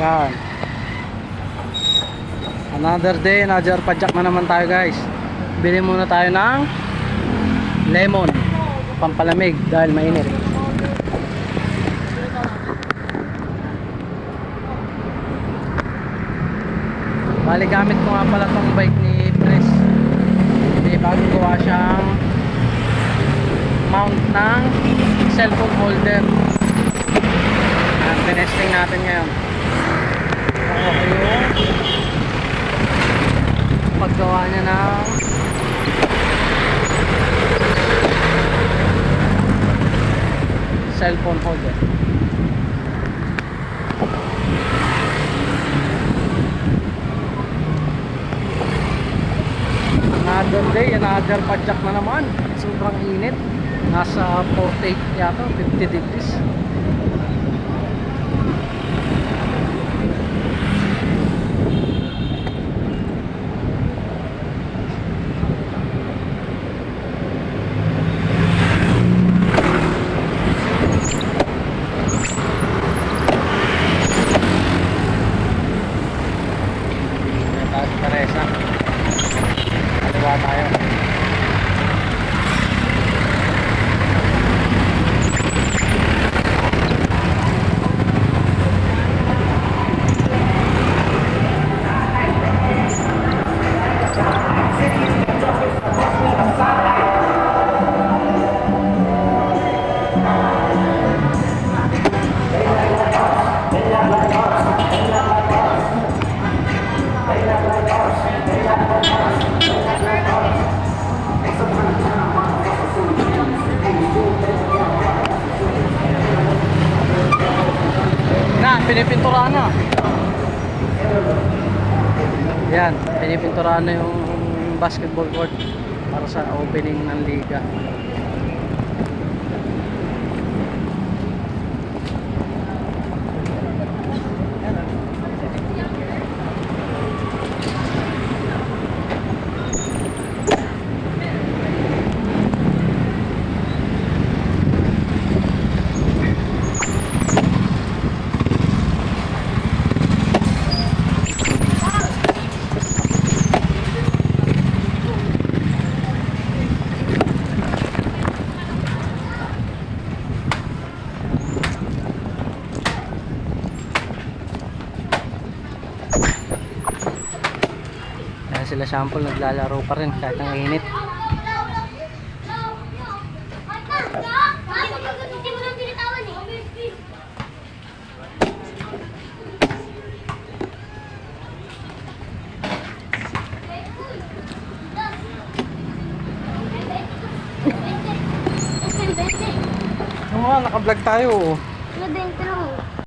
Yan. Another day, another padjak na naman tayo guys. Bili muna tayo ng lemon. Pampalamig dahil mainit. Bali gamit ko nga pala tong bike ni Pres. Hindi bago gawa siyang mount ng cellphone holder. Yan, tinesting natin ngayon. Paggawa niya ng cellphone holder. Another day, another padjak na naman. Sobrang init. Nasa 48 yata, 50 degrees. Tayo. Pinipinturahan na. Yan, pinipinturahan na yung basketball court para sa opening ng liga. Sila sample naglalaro pa rin kahit ang init. Oo nga, naka-vlog tayo. oh. Ano din lang?